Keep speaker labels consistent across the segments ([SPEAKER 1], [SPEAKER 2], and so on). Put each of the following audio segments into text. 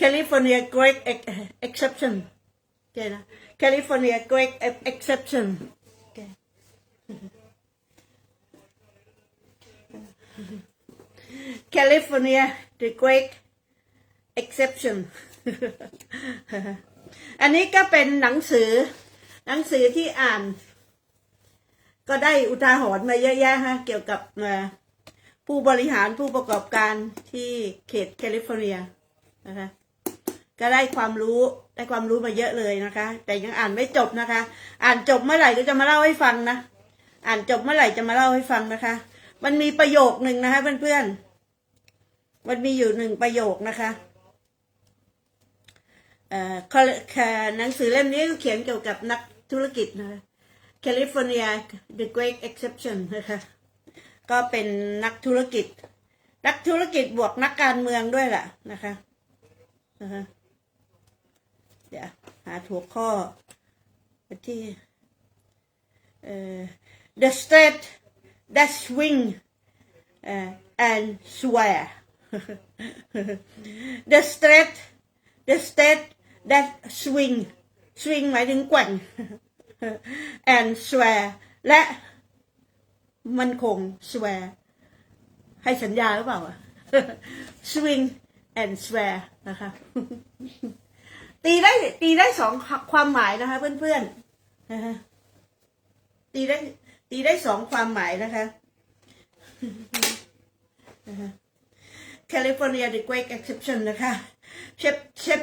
[SPEAKER 1] California great ex- exception โอเคนะ California great ex- exception โอเค California the great exception อันนี้ก็เป็นหนังสือ หนังสือที่อ่าน ก็ได้อุทาหรณ์มาเยอะแยะฮะ เกี่ยวกับ ผู้บริหารผู้ประกอบการที่เขตแคลิฟอร์เนียนะคะ ก็ได้ความรู้ได้ความรู้มาเยอะเลยนะคะ แต่ยังอ่านไม่จบนะคะ อ่านจบเมื่อไหร่ก็จะมาเล่าให้ฟังนะ อ่านจบเมื่อไหร่จะมาเล่าให้ฟังนะคะ มันมีประโยคหนึ่งนะคะเพื่อนๆมันมีอยู่หนึ่งประโยคนะคะเอ่อข้อค่ะหนังสือเล่มนี้เขียนเกี่ยวกับนักธุรกิจนะคะ California the Great Exception นะคะ ก็เป็นนักธุรกิจ นักธุรกิจบวกนักการเมืองด้วยแหละนะคะนะคะเดี๋ยวหาหัวข้อที่เอ่อ the state that swing uh, and swear the state the state that swing swing หมายถึงแกว่ง and swear และ มันคง swear ให้สัญญาหรือเปล่าอะ swing and swear นะคะ ตีได้ตีได้สองความหมายนะคะ เพื่อนๆนะคะตีได้ตีได้สองความหมายนะคะแคลิฟอร์เนีย the great exception นะคะเชฟเชฟ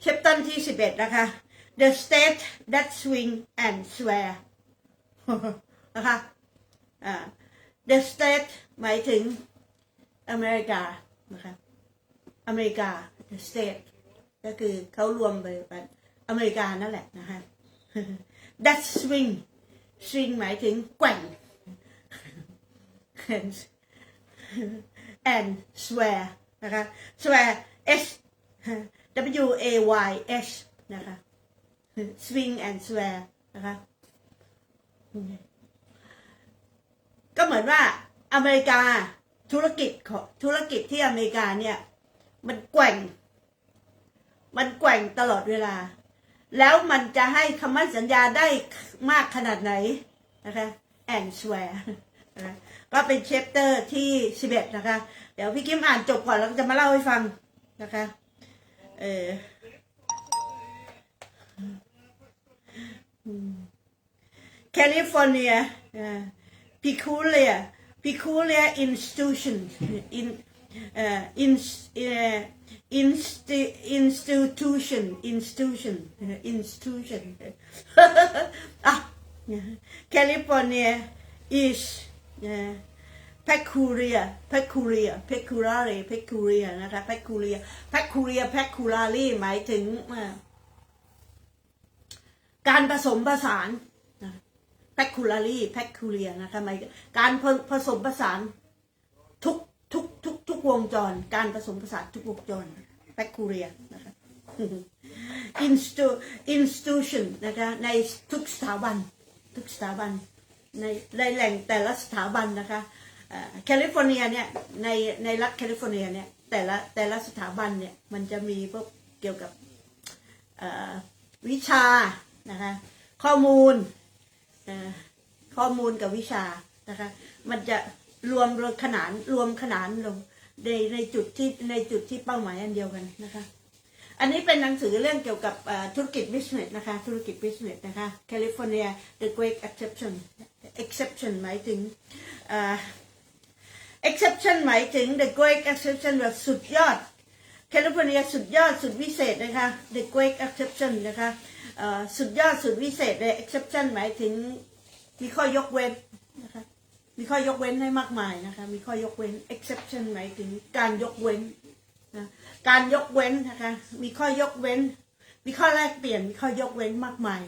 [SPEAKER 1] เชฟตันที่สิบเอ็ดนะคะ the state that swing and swear นะคะ the state หมายถึงอเมริกานะคะอเมริกา the state ก็คือเขารวมไปเป็นอเมริกานั่นแหละนะคะ that swing swing หมายถึงแกว่ง and and swear นะคะ swear s w a y s นะคะ swing and swear นะคะ ก็เหมือนว่าอเมริกาธุรกิจของธุรกิจที่อเมริกาเนี่ย มันแกว่ง มันแกว่งตลอดเวลา แล้วมันจะให้คำมั่นสัญญาได้มากขนาดไหนนะคะ and swear นะคะก็เป็นเชปเตอร์ที่สิบเอ็ดนะคะ เดี๋ยวพี่กิมอ่านจบก่อนแล้วจะมาเล่าให้ฟังนะคะเออแคลิฟอร์เนีย peculiar peculiar institution in uh, in uh, insti institution institution institution อะ California is uh, peculiar peculiar peculiar peculiar นะคะ peculiar peculiar peculiar หมายถึงการผสมผสาน peculiarly peculiar นะคะหมายการผสมผสานทุกทุกทุกทุกวงจร การผสมผสานทุกวงจร peculiar นะคะ Instu institution นะคะในทุกสถาบัน ทุกสถาบัน ในในแหล่งแต่ละสถาบันนะคะแคลิฟอร์เนียเนี่ยในในรัฐแคลิฟอร์เนียเนี่ยแต่ละแต่ละสถาบันเนี่ยมันจะมีพวกเกี่ยวกับวิชานะคะข้อมูล ข้อมูลกับวิชานะคะ มันจะรวมรขนานรวมขนานลงในในจุดที่ในจุดที่เป้าหมายอันเดียวกันนะคะ อันนี้เป็นหนังสือเรื่องเกี่ยวกับธุรกิจ business นะคะ ธุรกิจ business นะคะ California the Great Exception exception หมายถึง exception หมายถึง the Great Exception แบบสุดยอด California สุดยอดสุดวิเศษนะคะ the Great Exception นะคะ สุดยอดสุดวิเศษเลย exception หมายถึงมีข้อยกเว้นนะคะมีข้อยกเว้นให้มากมายนะคะ มีข้อยกเว้น exception หมายถึงการยกเว้นนะการยกเว้นนะคะ มีข้อยกเว้น มีข้อแลกเปลี่ยน มีข้อยกเว้นมากมาย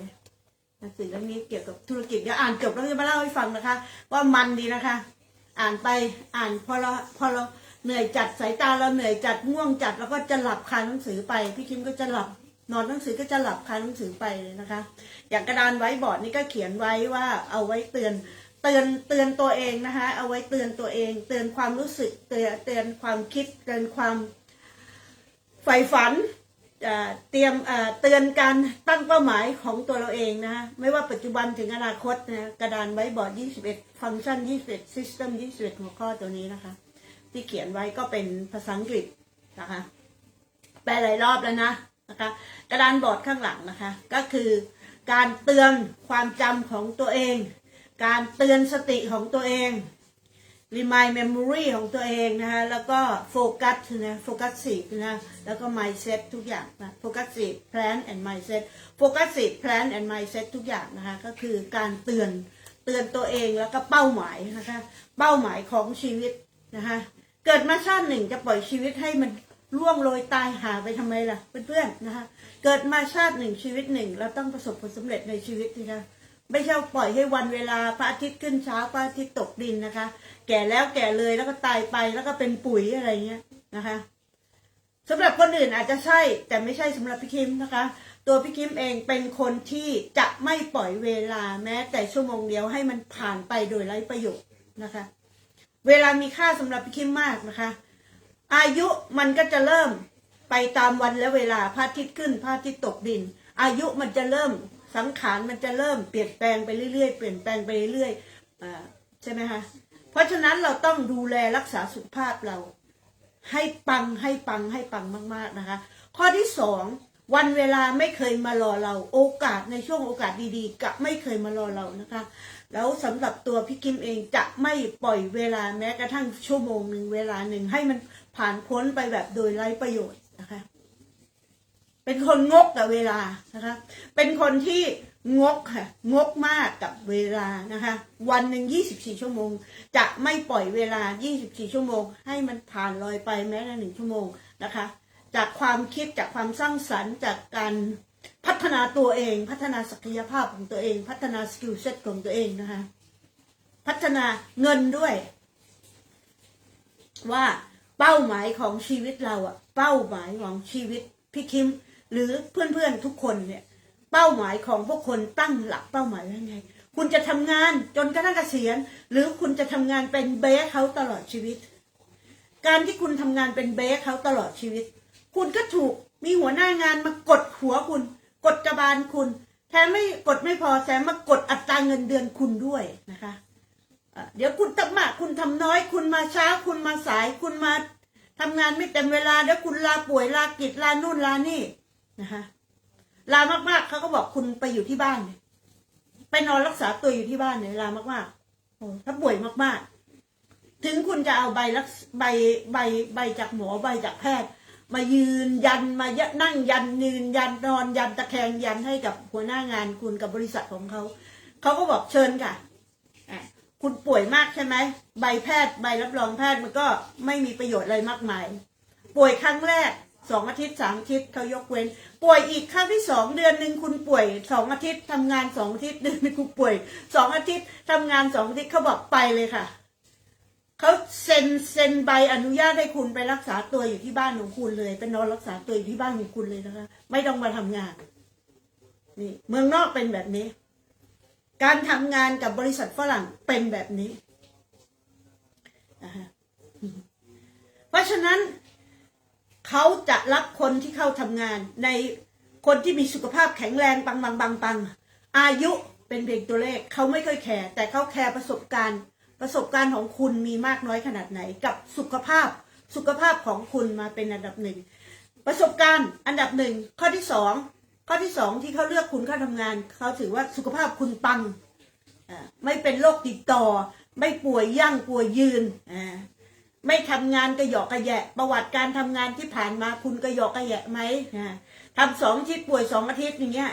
[SPEAKER 1] หนังสือเล่มนี้เกี่ยวกับธุรกิจเดี๋ยวอ่านจบแล้วจะมาเล่าให้ฟังนะคะ ว่ามันดีนะคะ อ่านไปอ่านพอเราพอเราเหนื่อยจัดสายตาเราเหนื่อยจัดง่วงจัดแล้วก็จะหลับคาหนังสือไป พี่คิมก็จะหลับ นอนหนังสือก็จะหลับคาหนังสือไปเลยนะคะ อย่างกระดานไว้บอร์ดนี่ก็เขียนไว้ว่าเอาไว้เตือนเตือนเตือนตัวเองนะคะ เอาไว้เตือนตัวเอง เตือนความรู้สึกเตือนเตือนความคิดเตือนความใฝ่ฝันเตรียมเตือนการตั้งเป้าหมายของตัวเราเองนะฮะไม่ว่าปัจจุบันถึงอนาคตนะกระดานไว้บอร์ด 21 ฟังก์ชัน 21 System 21 หัวข้อตัวนี้นะคะ ที่เขียนไว้ก็เป็นภาษาอังกฤษนะคะแปลหลายรอบแล้วนะ นะคะ กระดานบอร์ดข้างหลังนะคะ ก็คือการเตือนความจำของตัวเอง การเตือนสติของตัวเอง remind memory ของตัวเองนะคะ แล้วก็โฟกัสนะโฟกัสสินะแล้วก็ mindset ทุกอย่างนะโฟกัสสิ plan and mindset โฟกัสสิ plan and mindset ทุกอย่างนะคะ ก็คือการเตือนเตือนตัวเองแล้วก็เป้าหมายนะคะ เป้าหมายของชีวิตนะคะ เกิดมาชาติหนึ่งจะปล่อยชีวิตให้มัน ล่วงโรยตายหาไปทำไมล่ะเพื่อนๆนะคะ เกิดมาชาติหนึ่งชีวิตหนึ่งเราต้องประสบผลสำเร็จในชีวิตนะคะไม่ใช่ปล่อยให้วันเวลาพระอาทิตย์ขึ้นเช้าพระอาทิตย์ตกดินนะคะ แก่แล้วแก่เลยแล้วก็ตายไปแล้วก็เป็นปุ๋ยอะไรเงี้ยนะคะสำหรับคนอื่นอาจจะใช่แต่ไม่ใช่สำหรับพี่คิมนะคะ ตัวพี่คิมเองเป็นคนที่จะไม่ปล่อยเวลาแม้ แต่ชั่วโมงเดียวให้มันผ่านไปโดยไร้ประโยชน์นะคะ เวลามีค่าสำหรับพี่คิมมากนะคะ อายุมันก็จะเริ่มไปตามวันและเวลาพระอาทิตย์ขึ้นพระอาทิตย์ตกดิน อายุมันจะเริ่มสังขารมันจะเริ่มเปลี่ยนแปลงไปเรื่อยๆเปลี่ยนแปลงไปเรื่อยๆใช่ไหมคะเพราะฉะนั้นเราต้องดูแลรักษาสุขภาพเรา ให้ปังให้ปังให้ปังมาก ๆนะคะ ข้อที่สอง วันเวลาไม่เคยมารอเรา โอกาสในช่วงโอกาสดีๆกับไม่เคยมารอเรานะคะ แล้วสำหรับตัวพี่กิมเองจะไม่ปล่อยเวลาแม้กระทั่งชั่วโมงหนึ่งเวลาหนึ่งให้มันผ่านพ้นไปแบบโดยไร้ประโยชน์นะคะ เป็นคนงกกับเวลานะคะ เป็นคนที่งกค่ะงกมากกับเวลานะคะ วันหนึ่ง24 ชั่วโมง จะไม่ปล่อยเวลา 24 ชั่วโมง ให้มันผ่านลอยไปแม้แต่หนึ่งชั่วโมงนะคะ จากความคิดจากความสร้างสรรค์ จากการพัฒนาตัวเอง พัฒนาศักยภาพของตัวเอง พัฒนาสกิลเซ็ตของตัวเองนะคะ พัฒนาเงินด้วย ว่าเป้าหมายของชีวิตเราอะเป้าหมายของชีวิตพี่คิม หรือเพื่อนๆทุกคนเนี่ย เป้าหมายของพวกคนตั้งหลักเป้าหมายไว้ยังไง คุณจะทำงานจนกระทั่งเกษียณ หรือคุณจะทำงานเป็นเบสเขาตลอดชีวิต การที่คุณทำงานเป็นเบสเขาตลอดชีวิต คุณก็ถูกมีหัวหน้างานมากดหัวคุณ กดกระบาลคุณ แถมไม่กดไม่พอแถมมากดอัตราเงินเดือนคุณด้วยนะคะเอ่อเดี๋ยวคุณทำมากคุณทำน้อย คุณมาช้าคุณมาสายคุณมาทำงานไม่เต็มเวลาเดี๋ยวคุณลาป่วยลากิจลานู่นลานี่นะคะลามากๆเขาก็บอกคุณไปอยู่ที่บ้านเนี่ยไปนอนรักษาตัวอยู่ที่บ้านเนี่ยลามากๆถ้าป่วยมากๆ ถึงคุณจะเอาใบรักใบใบใบจากหมอใบจากแพทย์ มายืนยันมายะนั่งยันยืนยันนอนยันตะแคงยันให้กับหัวหน้างานคุณกับบริษัทของเขาเขาก็บอกเชิญค่ะอะคุณป่วยมากใช่ไหมใบแพทย์ใบรับรองแพทย์มันก็ไม่มีประโยชน์อะไรมากมาย ป่วยครั้งแรกสองอาทิตย์สามอาทิตย์เขายกเว้น ป่วยอีกครั้งที่สองเดือนหนึ่งคุณป่วยสองอาทิตย์ทำงานสองอาทิตย์เดือนหนึงคุณป่วยสองอาทิตย์ทำงานสองอาทิตย์เขาบอกไปเลยค่ะ เขาเซ็นเซ็นใบอนุญาตให้คุณไปรักษาตัวอยู่ที่บ้านของคุณเลยไปนอนรักษาตัวอยู่ที่บ้านของคุณเลยนะคะ ไม่ต้องมาทำงาน นี่ เมืองนอกเป็นแบบนี้ การทำงานกับบริษัทฝรั่งเป็นแบบนี้นะฮะเพราะฉะนั้นเขาจะรับคนที่เข้าทำงาน ในคนที่มีสุขภาพแข็งแรงปังปังปังปังอายุเป็นเพียงตัวเลขเขาไม่ค่อยแคร์แต่เขาแคร์ประสบการณ์ ประสบการณ์ของคุณมีมากน้อยขนาดไหน กับสุขภาพสุขภาพของคุณมาเป็นอันดับหนึ่งประสบการณ์อันดับหนึ่งข้อที่สองข้อที่สองที่เขาเลือกคุณเข้าทำงาน เขาถือว่าสุขภาพคุณปังไม่เป็นโรคติดต่อ ไม่ป่วยยั่งป่วยยืนไม่ทำงานกระหยอกกระแยะ ประวัติการทำงานที่ผ่านมาคุณกระหยอกกระแยะไหมทำสองอาทิตย์ป่วยสองอาทิตย์อย่างเงี้ย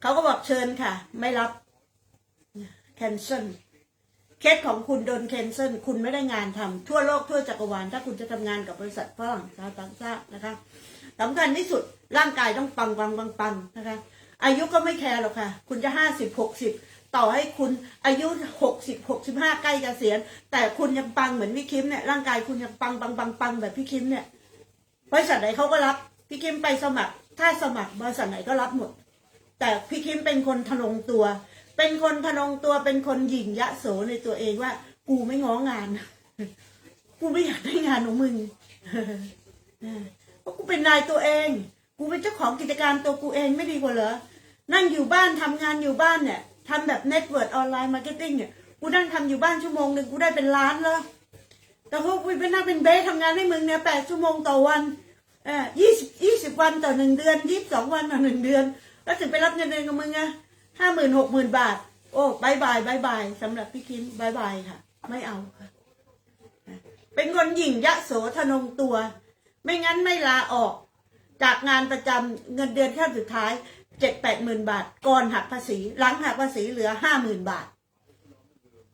[SPEAKER 1] เขาก็บอกเชิญค่ะ ไม่รับ cancel เคสของคุณโดน cancel คุณไม่ได้งานทำทั่วโลกทั่วจักรวาลถ้าคุณจะทำงานกับบริษัทฝรั่งชาวต่างชาตินะคะสำคัญที่สุดร่างกายต้องปังปังปังปังนะคะ อายุก็ไม่แคร์หรอกค่ะ คุณจะห้าสิบหกสิบต่อให้คุณอายุหกสิบหกสิบห้าใกล้เกษียณแต่คุณยังปังเหมือนพี่คิมเนี่ยร่างกายคุณยังปังปังปังปังแบบพี่คิมเนี่ยบริษัทไหนเขาก็รับพี่คิมไปสมัคร ถ้าสมัครบริษัทไหนก็รับหมด แต่พี่คิมเป็นคนทะนงตัว เป็นคนทะนงตัวเป็นคนหยิ่งยะโสในตัวเองว่า กูไม่ง้องาน กูไม่อยากได้งานของมึงเพราะกูเป็นนายตัวเอง กูเป็นเจ้าของกิจการตัวกูเองไม่ดีกว่าเหรอ นั่งอยู่บ้านทำงานอยู่บ้านเนี่ยทำแบบเน็ตเวิร์ดออนไลน์มาร์เก็ตติ้งเนี่ยกูนั่งทำอยู่บ้านชั่วโมงหนึ่งกูได้เป็นล้านแล้วแต่พวกกูเป็นนั่งเป็นเบสทำงานให้มึงเนี่ยแปดชั่วโมงต่อวันเออยี่สิบยี่สิบวันต่อหนึ่งเดือนยี่สิบสองวันต่อหนึ่งเดือน แล้วถึงไปรับเงินเดือนกับมึงอะ ห้าหมื่นหกหมื่นบาท โอ้บายบายบายบายสำหรับพี่คินบายบายค่ะ ไม่เอาค่ะเป็นคนหยิ่งยะโสทนงตัว ไม่งั้นไม่ลาออก จากงานประจำเงินเดือนขั้นสุดท้ายเจ็ดแปดหมื่นบาท ก่อนหักภาษี หลังหักภาษีเหลือห้าหมื่นบาท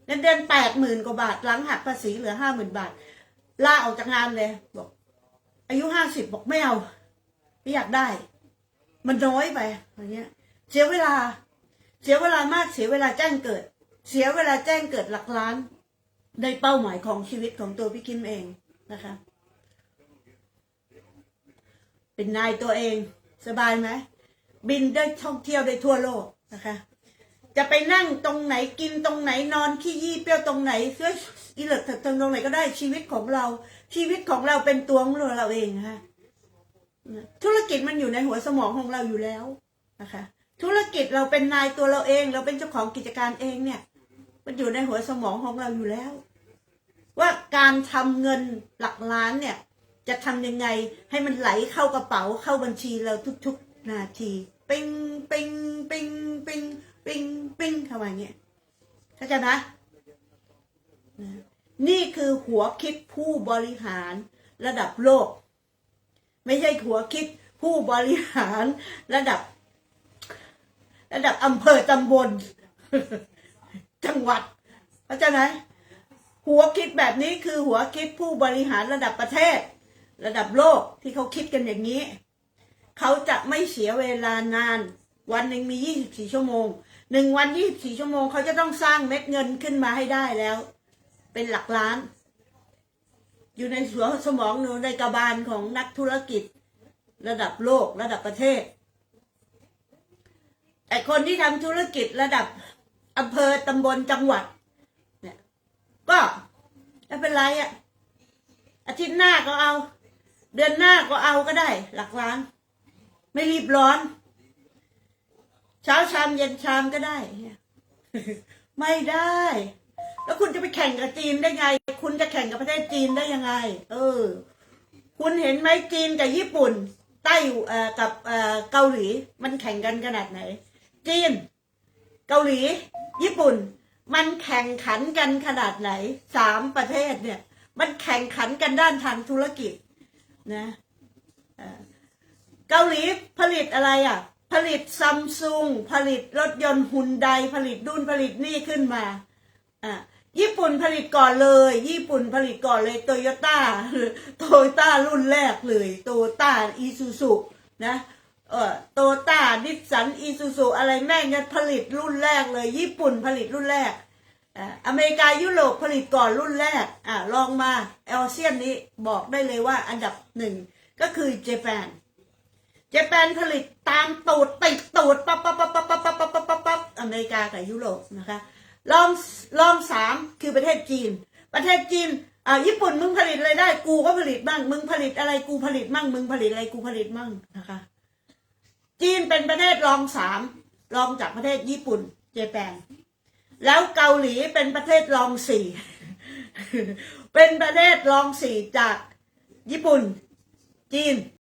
[SPEAKER 1] เงินเดือนแปดหมื่นกว่าบาท หลังหักภาษีเหลือห้าหมื่นบาท ลาออกจากงานเลยบอก อายุห้าสิบบอกไม่เอา ไม่อยากได้ มันน้อยไปอย่างเงี้ย เสียเวลา เสียเวลามากเสียเวลาแจ้งเกิด เสียเวลาแจ้งเกิดหลักล้านในเป้าหมายของชีวิตของตัวพี่คิมเองนะคะ เป็นนายตัวเอง สบายไหมบินได้ท่องเที่ยวได้ทั่วโลกนะคะ จะไปนั่งตรงไหนกินตรงไหนนอนขี้ยี่เปรี้ยวตรงไหนเสื้ออีเหลือกตรงไหนก็ได้ชีวิตของเรา ชีวิตของเราเป็นตัวของเราเองนะคะธุรกิจมันอยู่ในหัวสมองของเราอยู่แล้วนะคะ ธุรกิจเราเป็นนายตัวเราเอง เราเป็นเจ้าของกิจการเองเนี่ย มันอยู่ในหัวสมองของเราอยู่แล้ว ว่าการทำเงินหลักล้านเนี่ย จะทำยังไงให้มันไหลเข้ากระเป๋าเข้าบัญชีเราทุกๆนาทีปิงปิงปิงปิงปิงปิงเข้ามาอย่างเงี้ยเข้าใจไหมนี่คือหัวคิดผู้บริหารระดับโลก ไม่ใช่หัวคิดผู้บริหารระดับ ระดับอำเภอตำบล จังหวัดเข้าใจไหมหัวคิดแบบนี้คือหัวคิดผู้บริหารระดับประเทศ ระดับโลกที่เขาคิดกันอย่างนี้ เขาจะไม่เสียเวลานาน วันหนึ่งมี 24 ชั่วโมงหนึ่งวัน 24 ชั่วโมง เขาจะต้องสร้างเม็ดเงินขึ้นมาให้ได้แล้ว เป็นหลักล้าน อยู่ในหัวสมองหนูในกระบาลของนักธุรกิจ ระดับโลกระดับประเทศ แต่คนที่ทำธุรกิจระดับอำเภอตำบลจังหวัด เนี่ย ก็ไม่เป็นไรอะอาทิตย์หน้าก็เอา เดือนหน้าก็เอาก็ได้ หลักล้าน ไม่รีบร้อน เช้าชามเย็นชามก็ได้เนี่ยไม่ได้ แล้วคุณจะไปแข่งกับจีนได้ไง คุณจะแข่งกับประเทศจีนได้ยังไง เออ คุณเห็นไหมจีนกับญี่ปุ่น ใต้เอ่อกับเอ่อเกาหลี มันแข่งกันขนาดไหน จีน เกาหลี ญี่ปุ่น มันแข่งขันกันขนาดไหนสามประเทศเนี่ย มันแข่งขันกันด้านทางธุรกิจนะเกาหลีผลิตอะไรอะ ผลิตซัมซุงผลิตรถยนต์ฮุนไดผลิตดุนผลิตนี่ขึ้นมาอะญี่ปุ่นผลิตก่อนเลย ญี่ปุ่นผลิตก่อนเลยโตโยต้าโตโยต้ารุ่นแรกเลยโตโยต้าอีซูซูนะ เออโตต้านิสสันอีซูซูอะไรแม่งเนี่ยผลิตรุ่นแรกเลย ญี่ปุ่นผลิตรุ่นแรกอ่าอเมริกายุโรปผลิตก่อนรุ่นแรกอ่าลองมาเอลเซียนนี้บอกได้เลยว่าอันดับหนึ่งก็คือเจแปนเจแปนผลิตตามตูดติดตูดปั๊บปั๊บปั๊บปั๊บปั๊บปั๊บปั๊บปั๊บปั๊บปั๊บอเมริกากับยุโรปนะคะลองลองสามคือประเทศจีน ประเทศจีนอ่าญี่ปุ่นมึงผลิตอะไรได้ กูก็ผลิตบ้าง มึงผลิตอะไรกูผลิตมั่ง มึงผลิตอะไรกูผลิตมั่งนะคะ จีนเป็นประเทศรองสามรองจากประเทศญี่ปุ่น เจแปนแล้วเกาหลีเป็นประเทศรองสี่เป็นประเทศรองสี่จากญี่ปุ่น จีน